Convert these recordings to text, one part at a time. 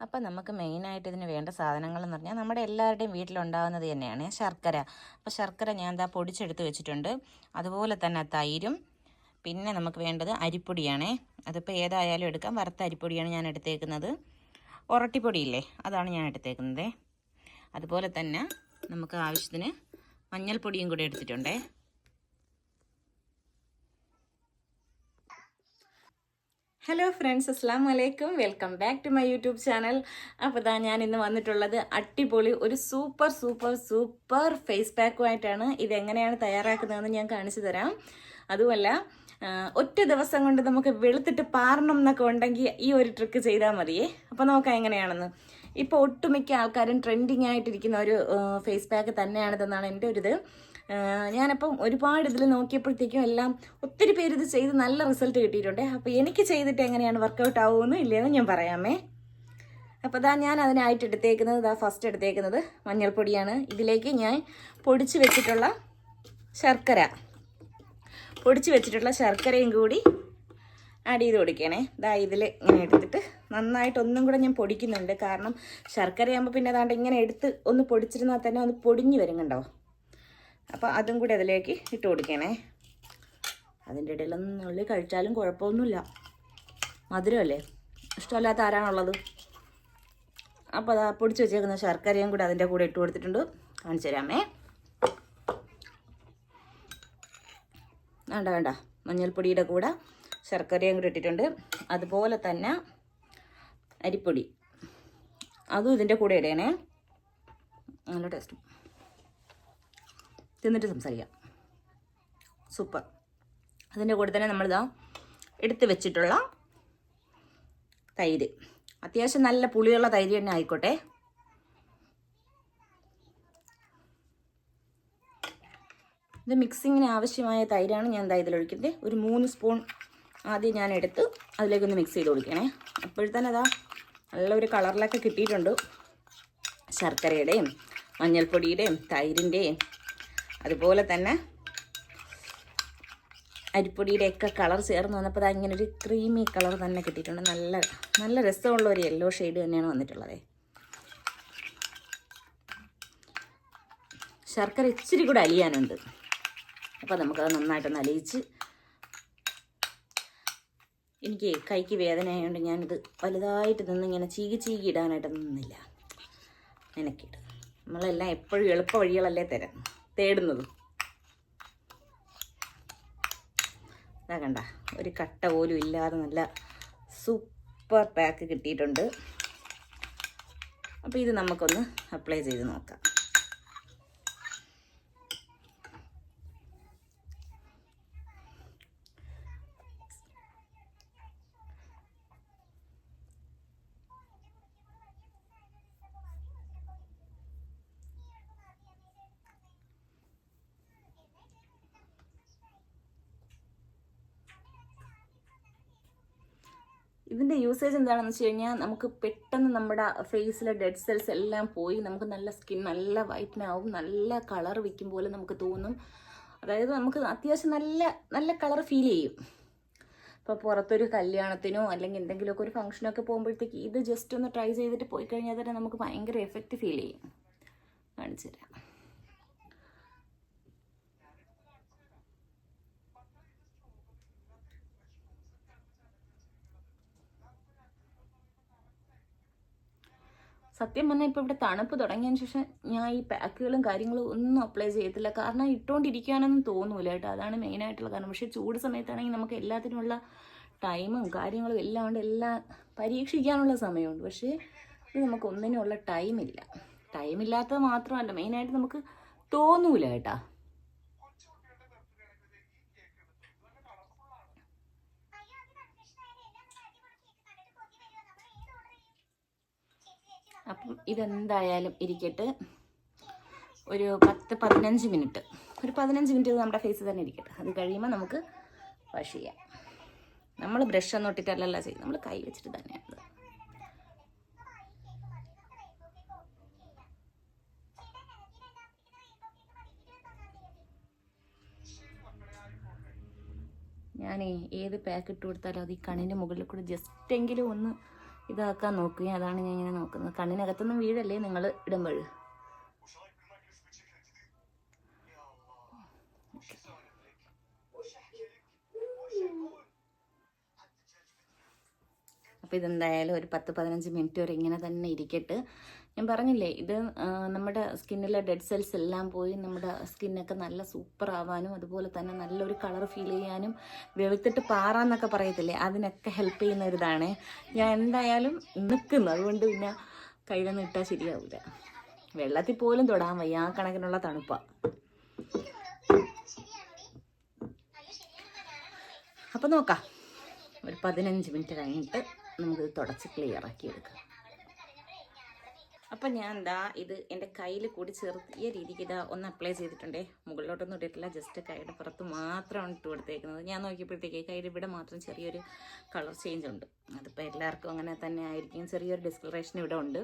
അപ്പം നമുക്ക് മെയിനായിട്ട് ഇതിന് വേണ്ട സാധനങ്ങൾ എന്ന് പറഞ്ഞാൽ നമ്മുടെ എല്ലാവരുടെയും വീട്ടിലുണ്ടാകുന്നത് തന്നെയാണ് ശർക്കര. അപ്പോൾ ശർക്കര ഞാൻ എന്താ പൊടിച്ചെടുത്ത് വെച്ചിട്ടുണ്ട്. അതുപോലെ തന്നെ തൈരും. പിന്നെ നമുക്ക് വേണ്ടത് അരിപ്പൊടിയാണേ. അതിപ്പോൾ ഏതായാലും എടുക്കാം. വറുത്ത അരിപ്പൊടിയാണ് ഞാൻ എടുത്തേക്കുന്നത്. ഉറട്ടിപ്പൊടിയില്ലേ അതാണ് ഞാൻ എടുത്തേക്കുന്നത്. അതുപോലെ തന്നെ നമുക്ക് ആവശ്യത്തിന് മഞ്ഞൾപ്പൊടിയും കൂടി എടുത്തിട്ടുണ്ടേ. ഹലോ ഫ്രണ്ട്സ് അസ്സാം വലൈക്കും welcome back to my YouTube channel അപ്പോൾ ഇതാ ഞാൻ ഇന്ന് വന്നിട്ടുള്ളത് അടിപൊളി ഒരു സൂപ്പർ സൂപ്പർ സൂപ്പർ ഫേസ് പാക്കുമായിട്ടാണ് ഇതെങ്ങനെയാണ് തയ്യാറാക്കുന്നതെന്ന് ഞാൻ കാണിച്ചു തരാം. അതുമല്ല ഒറ്റ ദിവസം കൊണ്ട് നമുക്ക് വെളുത്തിട്ട് പാറണം എന്നൊക്കെ ഉണ്ടെങ്കിൽ ഈ ഒരു ട്രിക്ക് ചെയ്താൽ മതിയേ അപ്പോൾ നോക്കാം എങ്ങനെയാണെന്ന്? ഇപ്പോൾ ഒട്ടുമിക്ക ആൾക്കാരും ട്രെൻഡിങ് ആയിട്ടിരിക്കുന്ന ഒരു ഫേസ് പാക്ക് തന്നെയാണിതെന്നാണ് എന്റെ ഒരു ഇത് ഞാനപ്പം ഒരുപാട് ഇതിൽ നോക്കിയപ്പോഴത്തേക്കും എല്ലാം ഒത്തിരി പേര് ഇത് ചെയ്ത് നല്ല റിസൾട്ട് കിട്ടിയിട്ടുണ്ട്. അപ്പോൾ എനിക്ക് ചെയ്തിട്ട് എങ്ങനെയാണ് വർക്കൗട്ട് ആവുമെന്ന് ഇല്ലയെന്ന് ഞാൻ പറയാമേ. അപ്പോൾ ഇതാ ഞാൻ അതിനായിട്ട് എടുത്തേക്കുന്നത് ഇതാ ഫസ്റ്റ് എടുത്തേക്കുന്നത് മഞ്ഞൾപ്പൊടിയാണ്. ഇതിലേക്ക് ഞാൻ പൊടിച്ച് വെച്ചിട്ടുള്ള ശർക്കര പൊടിച്ച് വെച്ചിട്ടുള്ള ശർക്കരയും കൂടി ആഡ് ചെയ്ത് കൊടുക്കണേ. ഇതാ ഇതിൽ ഇങ്ങനെ എടുത്തിട്ട് നന്നായിട്ട് ഒന്നും കൂടെ ഞാൻ പൊടിക്കുന്നുണ്ട്. കാരണം ശർക്കരയാകുമ്പോൾ പിന്നെ അതാണ്ട് ഇങ്ങനെ എടുത്ത് ഒന്ന് പൊടിച്ചിരുന്നാൽ തന്നെ ഒന്ന് പൊടിഞ്ഞ് വരും കണ്ടോ? അപ്പോൾ അതും കൂടി അതിലേക്ക് ഇട്ട് കൊടുക്കണേ. അതിന്റെ ഇടയിലൊന്നും ഉള്ളി കഴിച്ചാലും കുഴപ്പമൊന്നുമില്ല. മധുരമല്ലേ? ഇഷ്ടമല്ലാത്ത ആരാണുള്ളത് അപ്പോൾ അതാ പൊടിച്ച് വെച്ചേക്കുന്ന ശർക്കരയും കൂടി അതിന്റെ കൂടെ ഇട്ട് കൊടുത്തിട്ടുണ്ട്. കാണിച്ചു തരാമേ. വേണ്ട വേണ്ട. മഞ്ഞൾപ്പൊടിയുടെ കൂടെ ശർക്കരയും കൂടി ഇട്ടിട്ടുണ്ട്. അതുപോലെ തന്നെ അരിപ്പൊടി. അതും ഇതിന്റെ കൂടെ ഇടേണേ. നല്ല ടേസ്റ്റ് തിന്നിട്ട് സംസാരിക്കാം. സൂപ്പർ. അതിന്റെ കൂടെ തന്നെ നമ്മളിതാ എടുത്ത് വെച്ചിട്ടുള്ള തൈര്. അത്യാവശ്യം നല്ല പുളിയുള്ള തൈര് തന്നെ ആയിക്കോട്ടെ. ഇത് മിക്സിങ്ങിന് ആവശ്യമായ തൈരാണ് ഞാൻ എന്താ ഇതിലൊഴിക്കുന്നത് ഒരു മൂന്ന് സ്പൂൺ ആദ്യം ഞാൻ എടുത്ത് അതിലേക്കൊന്ന് മിക്സ് ചെയ്ത് കൊടുക്കണേ. അപ്പോഴത്തേന് അതാ നല്ലൊരു കളറിലൊക്കെ കിട്ടിയിട്ടുണ്ട്. ശർക്കരയുടെയും മഞ്ഞൾപ്പൊടിയുടെയും തൈരിന്റെയും അതുപോലെ തന്നെ അരിപ്പൊടിയുടെ ഒക്കെ കളർ ചേർന്ന് വന്നപ്പോൾ അത് അങ്ങനെ ഒരു ക്രീമി കളർ തന്നെ കിട്ടിയിട്ടുണ്ട്. നല്ല നല്ല രസമുള്ള ഒരു യെല്ലോ ഷെയ്ഡ് തന്നെയാണ് വന്നിട്ടുള്ളത്. ശർക്കര ഇച്ചിരി കൂടെ അലിയാനുണ്ട്. അപ്പോൾ നമുക്കത് നന്നായിട്ടൊന്ന് അലിയിച്ച് എനിക്ക് കൈക്ക് വേദന ആയതുകൊണ്ട് ഞാനിത് വലുതായിട്ട് നിന്ന് ഇങ്ങനെ ചീകി ചീകി ഇടാനായിട്ട് നിന്നില്ല. നിനക്കിട്ട് നമ്മളെല്ലാം എപ്പോഴും എളുപ്പ വഴികളല്ലേ തരാം. തേടുന്നത്. അതാ കണ്ട ഒരു കട്ട പോലും ഇല്ലാതെ നല്ല സൂപ്പർ പാക്ക് കിട്ടിയിട്ടുണ്ട്. അപ്പോൾ ഇത് നമുക്കൊന്ന് അപ്ലൈ ചെയ്ത് നോക്കാം. ഇതിന്റെ യൂസേജ് എന്താണെന്ന് വെച്ച് കഴിഞ്ഞാൽ നമുക്ക് പെട്ടെന്ന് നമ്മുടെ ഫേസിലെ ഡെഡ് സെൽസ് എല്ലാം പോയി നമുക്ക് നല്ല സ്കിൻ നല്ല വൈറ്റനാവും നല്ല കളർ വയ്ക്കും പോലെ നമുക്ക് തോന്നും. അതായത് നമുക്ക് അത്യാവശ്യം നല്ല നല്ല കളർ ഫീൽ ചെയ്യും. ഇപ്പോൾ പുറത്തൊരു കല്യാണത്തിനോ അല്ലെങ്കിൽ എന്തെങ്കിലുമൊക്കെ ഒരു ഫംഗ്ഷനൊക്കെ പോകുമ്പോഴത്തേക്ക് ഇത് ജസ്റ്റ് ഒന്ന് ട്രൈ ചെയ്തിട്ട് പോയി കഴിഞ്ഞാൽ തന്നെ നമുക്ക് ഭയങ്കര എഫക്റ്റ് ഫീൽ ചെയ്യും. കാണിച്ചു തരാം. സത്യം പറഞ്ഞാൽ ഇപ്പോൾ ഇവിടെ തണുപ്പ് തുടങ്ങിയതിന് ശേഷം ഞാൻ ഈ പാക്കുകളും കാര്യങ്ങളും ഒന്നും അപ്ലൈ ചെയ്യത്തില്ല കാരണം ഇട്ടുകൊണ്ടിരിക്കാനൊന്നും തോന്നൂല കേട്ടോ. അതാണ് മെയിനായിട്ടുള്ള കാരണം. പക്ഷേ ചൂട് സമയത്താണെങ്കിൽ നമുക്ക് എല്ലാത്തിനുമുള്ള ടൈമും കാര്യങ്ങളും എല്ലാം ഉണ്ട് എല്ലാം പരീക്ഷിക്കാനുള്ള സമയമുണ്ട്. പക്ഷേ ഇത് നമുക്ക് ഒന്നിനുള്ള ടൈമില്ല ടൈമില്ലാത്തത് മാത്രമല്ല മെയിനായിട്ട് നമുക്ക് തോന്നൂല കേട്ടാ. അപ്പം ഇതെന്തായാലും ഇരിക്കട്ടെ. ഒരു പത്ത് പതിനഞ്ച് മിനിറ്റ്. ഒരു പതിനഞ്ച് മിനിറ്റ് നമ്മുടെ ഫേസ് തന്നെ ഇരിക്കട്ടെ. അത് കഴിയുമ്പോൾ നമുക്ക് വാഷ് ചെയ്യാം. നമ്മൾ ബ്രഷ് ഒന്നും ഇട്ടിട്ടല്ലല്ല ചെയ്യും നമ്മൾ കൈ വെച്ചിട്ട് തന്നെയാണ്. ഞാനേ ഏത് പാക്ക് ഇട്ട് കൊടുത്താലും അത് ഈ കണ്ണിന്റെ മുകളിൽ കൂടെ ജസ്റ്റ് എങ്കിലും ഒന്ന് ഇതാക്കാൻ നോക്കുകയും അതാണ് ഞാൻ ഇങ്ങനെ നോക്കുന്നത്. കണ്ണിനകത്തൊന്നും വീഴല്ലേ നിങ്ങൾ ഇടുമ്പോൾ? അപ്പോൾ ഇതെന്തായാലും ഒരു പത്ത് പതിനഞ്ച് മിനിറ്റ് വരെ ഇങ്ങനെ തന്നെ ഇരിക്കട്ടെ. ഞാൻ പറഞ്ഞില്ലേ ഇത് നമ്മുടെ സ്കിന്നിലെ ഡെഡ് സെൽസ് എല്ലാം പോയി നമ്മുടെ സ്കിന്നൊക്കെ നല്ല സൂപ്പർ ആവാനും അതുപോലെ തന്നെ നല്ലൊരു കളർ ഫീൽ ചെയ്യാനും വെളുത്തിട്ട് പാറാന്നൊക്കെ പറയത്തില്ലേ അതിനൊക്കെ ഹെൽപ്പ് ചെയ്യുന്ന ഒരു ഇതാണ്. ഞാൻ എന്തായാലും നിൽക്കുന്നു അതുകൊണ്ട് പിന്നെ കയ്യിലൊന്നും ഇട്ടാൽ ശരിയാവില്ല വെള്ളത്തിൽ പോലും തൊടാൻ വയ്യ. ആ കണക്കിനുള്ള തണുപ്പാണ് അപ്പം നോക്കാം. ഒരു പതിനഞ്ച് മിനിറ്റ് കഴിഞ്ഞിട്ട് നമുക്ക് തുടച്ച് ക്ലിയർ ആക്കി എടുക്കാം. അപ്പം ഞാൻ എന്താ ഇത് എന്റെ കയ്യിൽ കൂടി ചെറിയ രീതിക്ക് ഇതാ ഒന്ന് അപ്ലൈ ചെയ്തിട്ടുണ്ടേ. മുകളിലോട്ടൊന്നും ഇട്ടിട്ടില്ല ജസ്റ്റ് കൈയുടെ പുറത്ത് മാത്രമാണ് ഇട്ട് കൊടുത്തേക്കുന്നത്. ഞാൻ നോക്കിയപ്പോഴത്തേക്ക് കയ്യിൽ ഇവിടെ മാത്രം ചെറിയൊരു കളർ ചേഞ്ച് ഉണ്ട്. അതിപ്പോൾ എല്ലാവർക്കും അങ്ങനെ തന്നെ ആയിരിക്കും. ചെറിയൊരു ഡിസ്കളറേഷൻ ഇവിടെ ഉണ്ട്.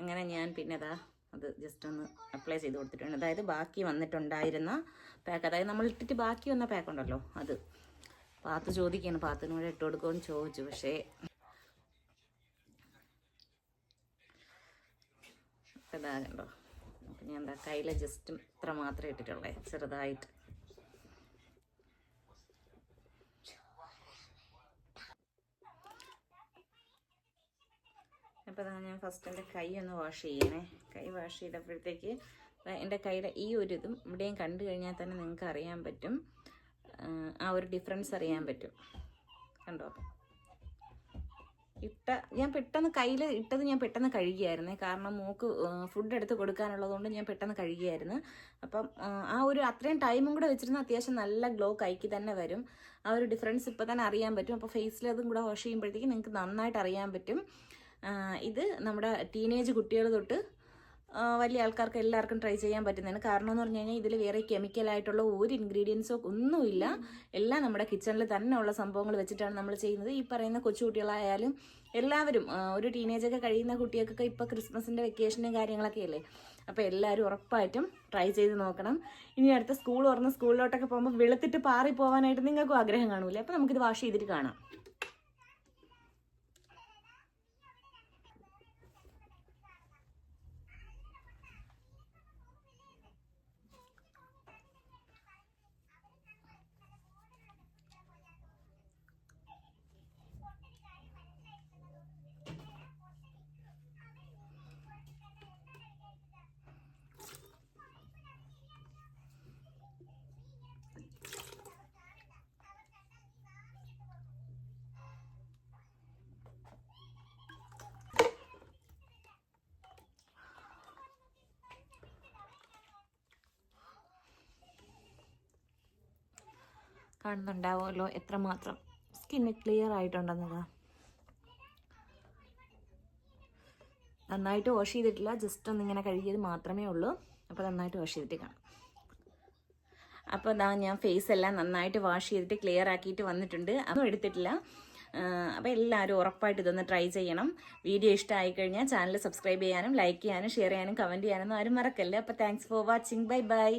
അങ്ങനെ ഞാൻ പിന്നെ അതാ അത് ജസ്റ്റ് ഒന്ന് അപ്ലൈ ചെയ്ത് കൊടുത്തിട്ടുണ്ട്. അതായത് ബാക്കി വന്നിട്ടുണ്ടായിരുന്ന പാക്ക് അതായത് നമ്മൾ ഇട്ടിട്ട് ബാക്കി വന്ന പാക്ക് ഉണ്ടല്ലോ അത്. പാത്ത് ചോദിക്കുകയാണ് പാത്തിന് ഇട്ട് കൊടുക്കുമെന്ന് ചോദിച്ചു. പക്ഷേ ഇതാ കണ്ടോ അപ്പം എന്താ കയ്യിൽ ജസ്റ്റ് ഇത്ര മാത്രമേ ഇട്ടിട്ടുള്ളേ. ചെറുതായിട്ട്. അപ്പോൾ അതാണ് ഞാൻ ഫസ്റ്റ് എന്റെ കൈ ഒന്ന് വാഷ് ചെയ്യണേ. കൈ വാഷ് ചെയ്തപ്പോഴത്തേക്ക് എന്റെ കൈയുടെ ഈ ഒരു ഇതും ഇവിടെയും കണ്ടു കഴിഞ്ഞാൽ തന്നെ നിങ്ങൾക്ക് അറിയാൻ പറ്റും. ആ ഒരു ഡിഫറൻസ് അറിയാൻ പറ്റും. കണ്ടോ? ഇട്ട ഞാൻ പെട്ടെന്ന് കയ്യിൽ ഇട്ടത് ഞാൻ പെട്ടെന്ന് കഴുകിയായിരുന്നേ. കാരണം മോക്ക് ഫുഡ് എടുത്ത് കൊടുക്കാനുള്ളതുകൊണ്ട് ഞാൻ പെട്ടെന്ന് കഴുകിയായിരുന്നു. അപ്പം ആ, ഒരു അത്രയും ടൈമും കൂടെ വെച്ചിരുന്ന അത്യാവശ്യം നല്ല ഗ്ലോ കൈക്ക് തന്നെ വരും. ആ ഒരു ഡിഫറൻസ് ഇപ്പം തന്നെ അറിയാൻ പറ്റും. അപ്പോൾ ഫേസിൽ അതും കൂടെ വാഷ് ചെയ്യുമ്പോഴത്തേക്ക് നിങ്ങൾക്ക് നന്നായിട്ട് അറിയാൻ പറ്റും. ഇത് നമ്മുടെ ടീനേജ് കുട്ടികൾ തൊട്ട് വലിയ ആൾക്കാർക്ക് എല്ലാവർക്കും ട്രൈ ചെയ്യാൻ പറ്റുന്നതാണ്. കാരണം എന്ന് പറഞ്ഞു കഴിഞ്ഞാൽ ഇതിൽ വേറെ കെമിക്കലായിട്ടുള്ള ഒരു ഇൻഗ്രീഡിയൻസോ ഒന്നുമില്ല. എല്ലാം നമ്മുടെ കിച്ചണിൽ തന്നെ ഉള്ള സംഭവങ്ങൾ വെച്ചിട്ടാണ് നമ്മൾ ചെയ്യുന്നത്. ഈ പറയുന്ന കൊച്ചുകുട്ടികളായാലും എല്ലാവരും ഒരു ടീനേജൊക്കെ കഴിയുന്ന കുട്ടികൾക്കൊക്കെ ഇപ്പോൾ ക്രിസ്മസിന്റെ വെക്കേഷനും കാര്യങ്ങളൊക്കെ അല്ലേ? അപ്പോൾ എല്ലാവരും ഉറപ്പായിട്ടും ട്രൈ ചെയ്ത് നോക്കണം. ഇനി അടുത്ത സ്കൂൾ തുറന്ന് സ്കൂളിലോട്ടൊക്കെ പോകുമ്പോൾ വെളുത്തിട്ട് പാറി പോകാനായിട്ട് നിങ്ങൾക്കും ആഗ്രഹം കാണൂലേ അപ്പോൾ നമുക്കിത് വാഷ് ചെയ്തിട്ട് കാണാം. കാണുന്നുണ്ടാവുമല്ലോ എത്രമാത്രം. സ്കിന്ന് ക്ലിയർ ആയിട്ടുണ്ടെന്നതാ. നന്നായിട്ട് വാഷ് ചെയ്തിട്ടില്ല ജസ്റ്റ് ഒന്ന് ഇങ്ങനെ കഴുകിയത് മാത്രമേ ഉള്ളൂ. അപ്പോൾ നന്നായിട്ട് വാഷ് ചെയ്തിട്ട് കാണാം. അപ്പോൾ ഇതാ ഞാൻ ഫേസ് എല്ലാം നന്നായിട്ട് വാഷ് ചെയ്തിട്ട് ക്ലിയർ ആക്കിയിട്ട് വന്നിട്ടുണ്ട്. അതും എടുത്തിട്ടില്ല. അപ്പോൾ എല്ലാവരും ഉറപ്പായിട്ട് ഇതൊന്ന് ട്രൈ ചെയ്യണം. വീഡിയോ ഇഷ്ടമായി കഴിഞ്ഞാൽ ചാനൽ സബ്സ്ക്രൈബ് ചെയ്യാനും ലൈക്ക് ചെയ്യാനും ഷെയർ ചെയ്യാനും കമന്റ് ചെയ്യാനൊന്നും ആരും മറക്കല്ലേ. അപ്പോൾ thanks for watching bye bye